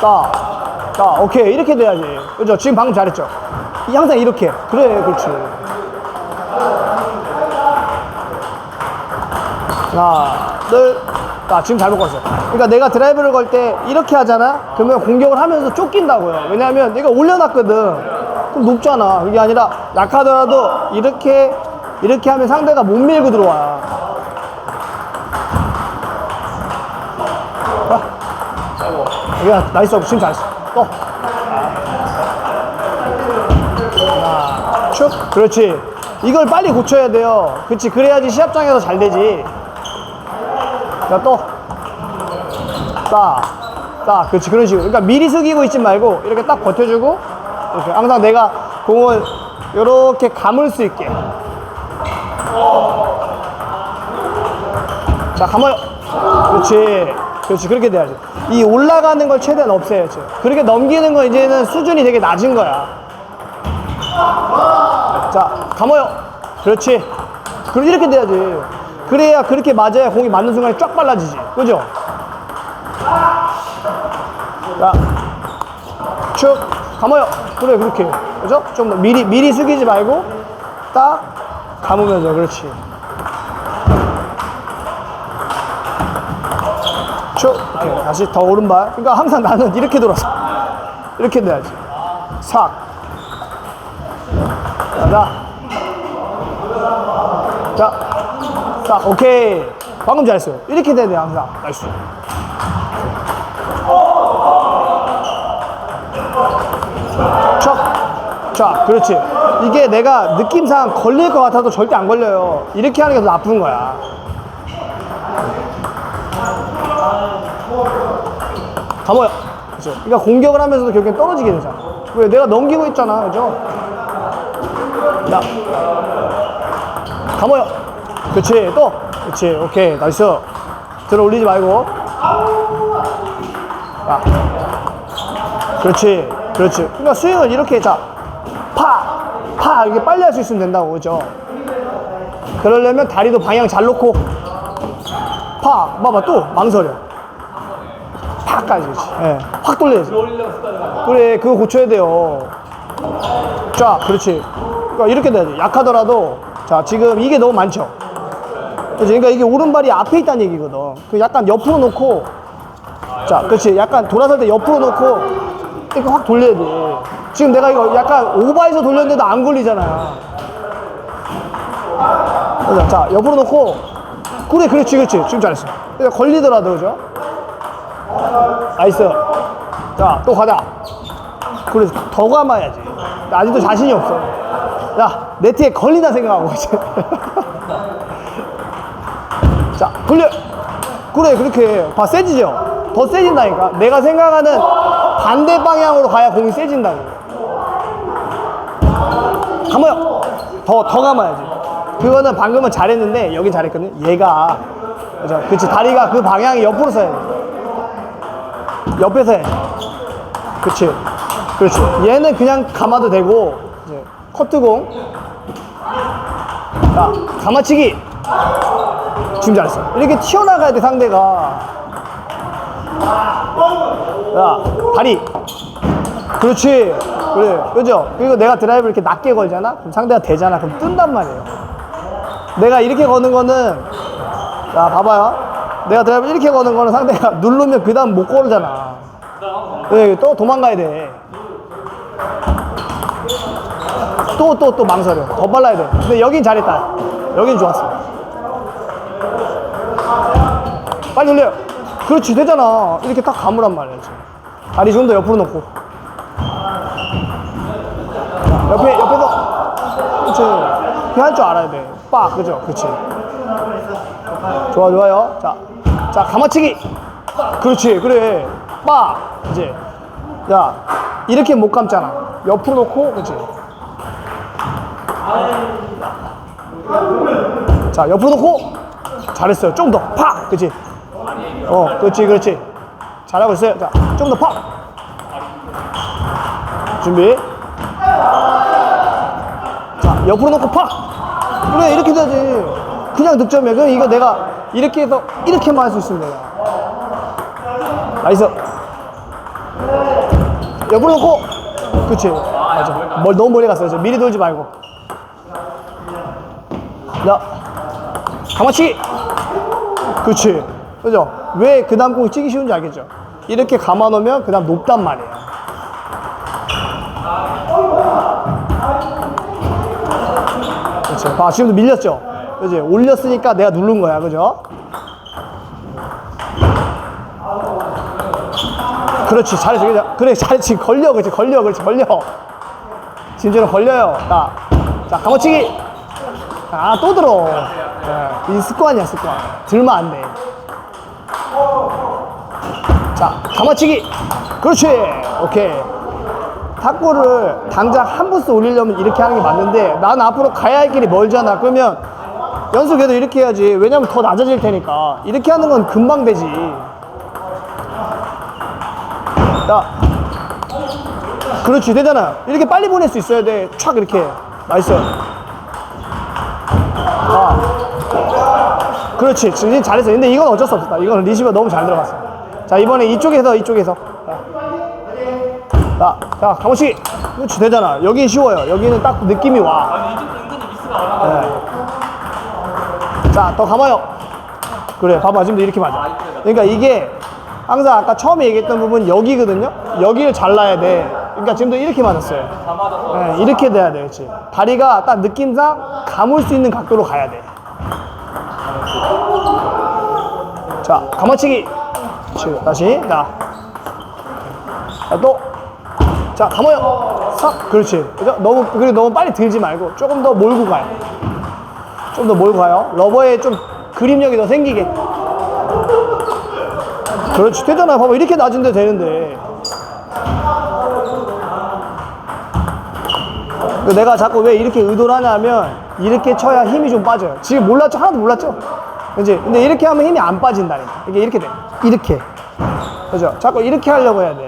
딱, 딱, 오케이. 이렇게 돼야지. 그죠? 지금 방금 잘했죠? 이- 항상 이렇게. 그래, 그렇지. 하나, 둘, 자, 지금 잘못 걸었어. 그러니까 내가 드라이브를 걸 때 이렇게 하잖아? 그러면 공격을 하면서 쫓긴다고요. 왜냐하면 내가 올려놨거든. 그럼 높잖아. 그게 아니라 약하더라도 이렇게, 이렇게 하면 상대가 못 밀고 들어와. 야, 나이스. 지금 잘했어. 또. 하나, 축. 그렇지. 이걸 빨리 고쳐야 돼요. 그렇지. 그래야지 시합장에서 잘 되지. 자, 또. 딱. 딱. 그렇지. 그런 식으로. 그러니까 미리 숙이고 있지 말고, 이렇게 딱 버텨주고, 이렇게. 항상 내가 공을 이렇게 감을 수 있게. 자, 감아요. 그렇지. 그렇지. 그렇게 돼야지. 이 올라가는 걸 최대한 없애야지. 그렇게 넘기는 건 이제는 수준이 되게 낮은 거야. 자, 감아요. 그렇지. 그럼 이렇게 돼야지. 그래야 그렇게 맞아야 공이 맞는 순간에 쫙 빨라지지. 그죠? 자, 쭉 감아요. 그래, 그렇게. 그죠? 좀더 미리, 미리 숙이지 말고 딱 감으면서. 그렇지. 쭉. 이렇게. 다시 더 오른발. 그러니까 항상 나는 이렇게 돌아서. 이렇게 돼야지. 삭. 자, 자, 자, 오케이. 방금 잘했어요. 이렇게 돼야 돼, 항상. 나이스. 척. 자, 그렇지. 이게 내가 느낌상 걸릴 것 같아도 절대 안 걸려요. 이렇게 하는 게 더 나쁜 거야. 감아요. 그죠. 그러니까 공격을 하면서도 결국엔 떨어지게 되잖아. 왜? 내가 넘기고 있잖아. 그죠? 자. 감아요. 그렇지. 또. 그렇지. 오케이. 나이스. 들어 올리지 말고. 자. 그렇지. 그렇지. 그러니까 스윙을 이렇게 자. 파. 파. 이렇게 빨리 할 수 있으면 된다고. 그죠? 그러려면 다리도 방향 잘 놓고. 파. 봐봐. 또 망설여. 팍까지. 그렇지. 예. 확 돌려야지. 그래. 그거 고쳐야 돼요. 자, 그렇지. 그러니까 이렇게 돼야지. 약하더라도, 자, 지금 이게 너무 많죠? 그치? 그러니까 이게 오른발이 앞에 있다는 얘기거든. 그 약간 옆으로 놓고, 자, 그렇지. 약간 돌아설 때 옆으로 놓고, 이렇게 확 돌려야 돼. 지금 내가 이거 약간 오버해서 돌렸는데도 안 걸리잖아. 그죠? 자, 옆으로 놓고, 그래, 그렇지, 그렇지. 지금 잘했어. 그러니까 걸리더라도, 그죠? 나이스. 자, 또 가자. 그래, 더 감아야지. 나 아직도 자신이 없어. 야, 네트에 걸린다 생각하고, 이제. 자, 돌려. 그래, 그렇게. 해. 봐, 세지죠? 더 세진다니까. 내가 생각하는 반대 방향으로 가야 공이 세진다고. 감아요. 더, 더 감아야지. 그거는 방금은 잘했는데, 여긴 잘했거든. 얘가. 그치. 다리가 그 방향이 옆으로 서야 돼. 옆에서 해. 그치. 그렇지. 얘는 그냥 감아도 되고, 이제 커트공. 자, 감아치기. 지금 잘했어. 이렇게 튀어나가야 돼, 상대가. 야, 다리. 그렇지. 그래. 그죠? 그리고 내가 드라이브 이렇게 낮게 걸잖아? 그럼 상대가 되잖아. 그럼 뜬단 말이에요. 내가 이렇게 거는 거는, 자, 봐봐요. 내가 드라이브 이렇게 거는 거는 상대가 누르면 그 다음 못 걸잖아. 네, 또 도망가야 돼. 또, 또, 또 망설여. 더 빨라야 돼. 근데 여긴 잘했다. 여긴 좋았어. 빨리 돌려. 그렇지, 되잖아. 이렇게 딱 감으란 말이야. 지금. 다리 좀 더 옆으로 놓고. 자, 옆에, 옆에서. 그렇지. 그렇게 할 줄 알아야 돼. 빡, 그죠? 그렇지. 좋아, 좋아요. 자, 자, 감아치기. 그렇지, 그래. 빡. 이제. 야, 이렇게 못 감잖아. 옆으로 놓고, 그렇지. 자, 옆으로 놓고. 잘했어요. 좀 더. 팍! 그치? 어, 그렇지, 그렇지. 잘하고 있어요. 자, 좀 더 팍! 준비. 자, 옆으로 놓고 팍! 그래, 이렇게 돼야지. 그냥 득점이야. 그럼 이거 내가 이렇게 해서 이렇게만 할수 돼요. 나이스. 옆으로 놓고. 그치. 맞아. 멀, 너무 멀리 갔어요. 저 미리 돌지 말고. 자, 가마치기. 그치. 그죠? 왜 그 다음 공이 치기 쉬운지 알겠죠? 이렇게 감아 놓으면 그 다음 높단 말이에요. 그렇죠. 봐, 지금도 밀렸죠? 그지? 올렸으니까 내가 누른 거야. 그죠? 그렇지. 잘했어. 그죠? 그래, 잘했지. 걸려. 그렇지. 걸려. 그렇지. 걸려. 진짜로 걸려요. 자, 자, 감아치기. 아, 또 들어. 예, 이 습관이야, 습관. 들면 안 돼. 자, 감아치기. 그렇지. 오케이. 탁구를 당장 한 부스 올리려면 이렇게 하는 게 맞는데 난 앞으로 가야 할 길이 멀잖아. 그러면 연습해도 이렇게 해야지. 왜냐면 더 낮아질 테니까. 이렇게 하는 건 금방 되지. 자, 그렇지. 되잖아. 이렇게 빨리 보낼 수 있어야 돼. 촥 이렇게. 나이스. 아. 그렇지. 지금 잘했어. 근데 이건 어쩔 수 없었다. 이건 리시버 너무 잘 들어갔어. 자, 이번에 이쪽에서, 이쪽에서. 자, 자, 자 가보시. 그렇지. 되잖아. 여긴 쉬워요. 여기는 딱 느낌이 와. 자, 더 감아요. 그래, 봐봐. 지금도 이렇게 맞아. 그러니까 이게 항상 아까 처음에 얘기했던 부분 여기거든요. 여기를 잘라야 돼. 그러니까 지금도 이렇게 맞았어요. 네, 이렇게 돼야 돼, 그렇지. 다리가 딱 느낌상 감을 수 있는 각도로 가야 돼. 자, 감아치기. 그렇지. 다시. 자. 자, 또. 자, 감아요. 싹. 그렇지. 그죠? 너무, 그리고 너무 빨리 들지 말고 조금 더 몰고 가요. 좀 더 몰고 가요. 러버에 좀 그립력이 더 생기게. 그렇지. 되잖아. 봐봐. 이렇게 낮은데 되는데. 그 내가 자꾸 왜 이렇게 의도를 하냐면 이렇게 쳐야 힘이 좀 빠져요. 지금 몰랐죠? 하나도 몰랐죠? 그지? 근데 이렇게 하면 힘이 안 빠진다니까. 이게 이렇게 돼. 이렇게. 그죠? 자꾸 이렇게 하려고 해야 돼.